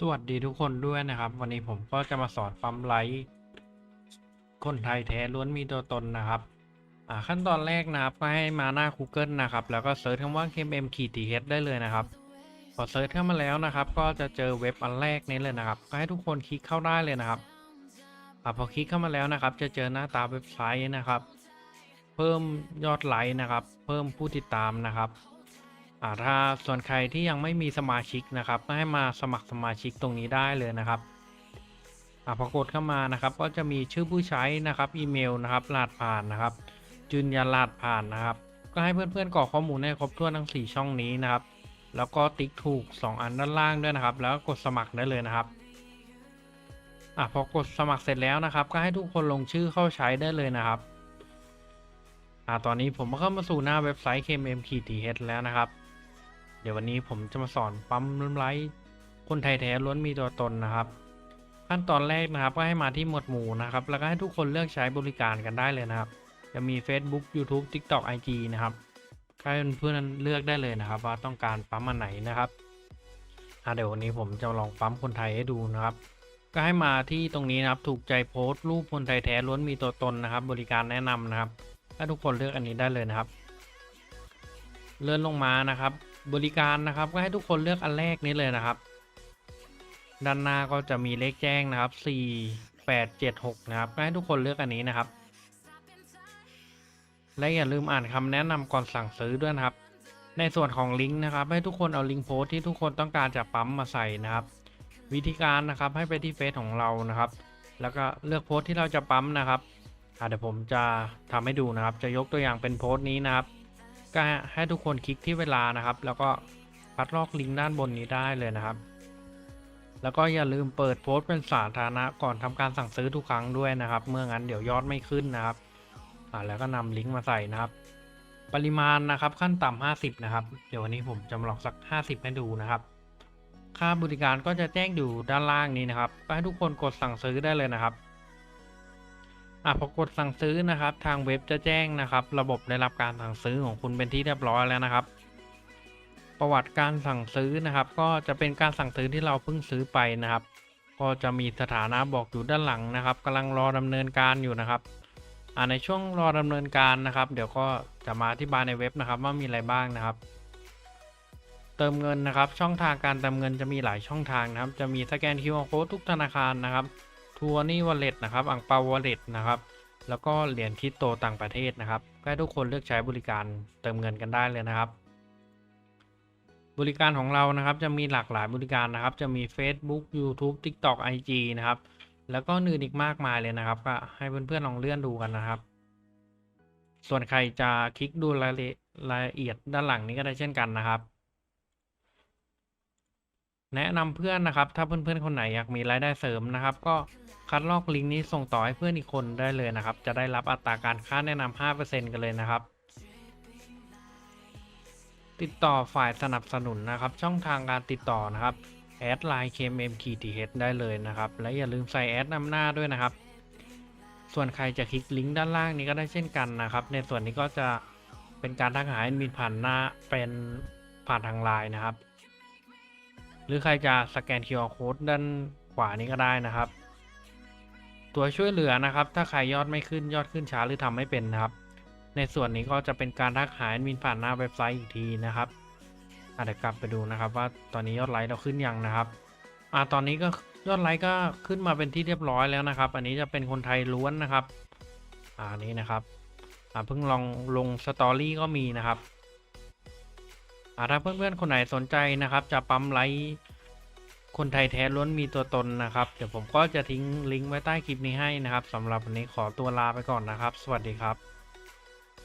สวัสดีทุกคนด้วยนะครับ วันนี้ผมก็จะมาสอนปั๊มไลท์คนไทยแท้ล้วนมีตัวตนนะครับ อ่าขั้นตอนแรกนะครับก็ให้มาหน้า Google นะครับ แล้วก็เซิร์ชคำว่า KMM ขีด TH ได้เลยนะครับ พอเซิร์ชเข้ามาแล้วนะครับ ก็จะเจอเว็บอันแรกนี้เลยนะครับ ก็ให้ทุกคนคลิกเข้าได้เลยนะครับอ่าพอคลิกเข้ามาแล้วนะครับ จะเจอหน้าตาเว็บไซต์นะครับ เพิ่มยอดไลค์นะครับ เพิ่มผู้ติดตามนะครับ อ่าถ้าส่วนใครที่ยังไม่มีสมาชิกนะครับก็ให้มาสมัครสมาชิกตรงนี้ได้เลยนะครับอ่าพอกดเข้ามานะครับ ก็จะมีชื่อผู้ใช้นะครับอีเมลนะครับรหัสผ่านนะครับยืนยันรหัสผ่านนะครับ ก็ให้เพื่อนๆกรอกข้อมูลให้ครบถ้วนทั้ง 4 ช่องนี้นะครับ แล้วก็ติ๊กถูก 2 อันด้านล่างด้วยนะครับ แล้วกดสมัครได้เลยนะครับอะพอกดสมัครเสร็จแล้วนะครับ ก็ให้ทุกคนลงชื่อเข้าใช้ได้เลยนะครับอ่าตอนนี้ผมก็เข้ามาสู่หน้าเว็บไซต์ KMM t h แล้วนะครับ ดี๋ยววันนี้ผมจะมาสอนปั๊มล้มไลท์คนไทยแท้ล้วนมีตัวตนนะครับ ขั้นตอนแรกนะครับก็ให้มาที่หมวดหมู่นะครับ แล้วก็ให้ทุกคนเลือกใช้บริการกันได้เลยนะครับ จะมี Facebook YouTube TikTok IG นะครับให้เพื่อนเลือกได้เลยนะครับ ว่าต้องการปั๊มอันไหนนะครับเดี๋ยววันนี้ผมจะลองปั๊มคนไทยให้ดูนะครับ ก็ให้มาที่ตรงนี้นะครับ ถูกใจโพสต์รูปคนไทยแท้ล้วนมีตัวตนนะครับ บริการแนะนำนะครับให้ทุกคนเลือกอันนี้ได้เลยนะครับ เลื่อนลงมานะครับ บริการนะครับ ก็ให้ทุกคนเลือกอันแรกนี้เลยนะครับ ด้านหน้าก็จะมีเลขแจ้งนะครับ 4 8 7 6 นะครับก็ให้ทุกคนเลือกอันนี้นะครับ และอย่าลืมอ่านคำแนะนำก่อนสั่งซื้อด้วยนะครับ ในส่วนของลิงก์นะครับ ให้ทุกคนเอาลิงก์โพสที่ทุกคนต้องการจะปั๊มมาใส่นะครับ วิธีการนะครับให้ไปที่เฟซของเรานะครับ แล้วก็เลือกโพสที่เราจะปั๊มนะครับเดี๋ยวผมจะทำให้ดูนะครับ จะยกตัวอย่างเป็นโพสต์นี้นะครับ ก็ให้ทุกคนคลิกที่เวลานะครับ แล้วก็พัดลอกลิงก์ด้านบนนี้ได้เลยนะครับ แล้วก็อย่าลืมเปิดโพสต์เป็นสาธารณะก่อนทำการสั่งซื้อทุกครั้งด้วยนะครับ เมื่องั้นเดี๋ยวยอดไม่ขึ้นนะครับอ่าแล้วก็นำลิงก์มาใส่นะครับ ปริมาณนะครับขั้นต่ำ50 นะครับ เดี๋ยววันนี้ผมจะมาลองสัก 50 ให้ดูนะครับ ค่าบริการก็จะแจ้งอยู่ด้านล่างนี้นะครับ ก็ให้ทุกคนกดสั่งซื้อได้เลยนะครับ อะพอกดสั่งซื้อนะครับ ทางเว็บจะแจ้งนะครับ ระบบได้รับการสั่งซื้อของคุณเป็นที่เรียบร้อยแล้วนะครับ ประวัติการสั่งซื้อนะครับ ก็จะเป็นการสั่งซื้อที่เราเพิ่งซื้อไปนะครับ ก็จะมีสถานะบอกอยู่ด้านหลังนะครับกำลังรอดำเนินการอยู่นะครับอ่าในช่วงรอดำเนินการนะครับ เดี๋ยวก็จะมาอธิบายในเว็บนะครับ ว่ามีอะไรบ้างนะครับ เติมเงินนะครับ ช่องทางการเติมเงินจะมีหลายช่องทางนะครับ จะมีสแกน QR Code ทุกธนาคารนะครับ ทัวร์นี่วอลเล็ตนะครับอังเปาวอลเล็ตนะครับ แล้วก็เหรียญคริปโตต่างประเทศนะครับก็ให้ทุกคนเลือกใช้บริการเติมเงินกันได้เลยนะครับ บริการของเรานะครับจะมีหลากหลายบริการนะครับ จะมี Facebook YouTube TikTok IG นะครับ แล้วก็อื่นอีกมากมายเลยนะครับ ก็ให้เพื่อนๆลองเลื่อนดูกันนะครับ ส่วนใครจะคลิกดูรายละรายละเอียดด้านหลังนี้ก็ได้เช่นกันนะครับแนะนำเพื่อนนะครับ ถ้าเพื่อนๆคนไหนอยากมีรายได้เสริมนะครับ ก็ คัดลอกลิงก์นี้ส่งต่อให้เพื่อนอีกคนได้เลยนะครับ จะได้รับอัตราการค่าแนะนำ5%กันเลยนะครับ ติดต่อฝ่ายสนับสนุนนะครับ ช่องทางการติดต่อนะครับแอดไลน์ KMM ขีด TH ได้เลยนะครับ และอย่าลืมใส่แอดนำหน้าด้วยนะครับ ส่วนใครจะคลิกลิงก์ด้านล่างนี้ก็ได้เช่นกันนะครับ ในส่วนนี้ก็จะเป็นการทักหาแอดมินผ่านหน้าเป็นผ่านทางไลน์นะครับ หรือใครจะสแกน QR Code ด้านขวานี้ก็ได้นะครับ ตัวช่วยเหลือนะครับ ถ้าใครยอดไม่ขึ้นยอดขึ้นช้าหรือทำไม่เป็นนะครับ ในส่วนนี้ก็จะเป็นการทักหาแอดมินผ่านหน้าเว็บไซต์อีกทีนะครับอะเดี๋ยวกลับไปดูนะครับ ว่าตอนนี้ยอดไลค์เราขึ้นยังนะครับอ่าตอนนี้ก็ยอดไลค์ก็ขึ้นมาเป็นที่เรียบร้อยแล้วนะครับ อันนี้จะเป็นคนไทยล้วนนะครับอ่านี้นะครับอ่าเพิ่งลองลงสตอรี่ก็มีนะครับอ่าถ้าเพื่อนๆคนไหนสนใจนะครับ จะปั๊มไลค์ คนไทยแท้ล้วนมีตัวตนนะครับ เดี๋ยวผมก็จะทิ้งลิงก์ไว้ใต้คลิปนี้ให้นะครับสำหรับวันนี้ขอตัวลาไปก่อนนะครับ สวัสดีครับ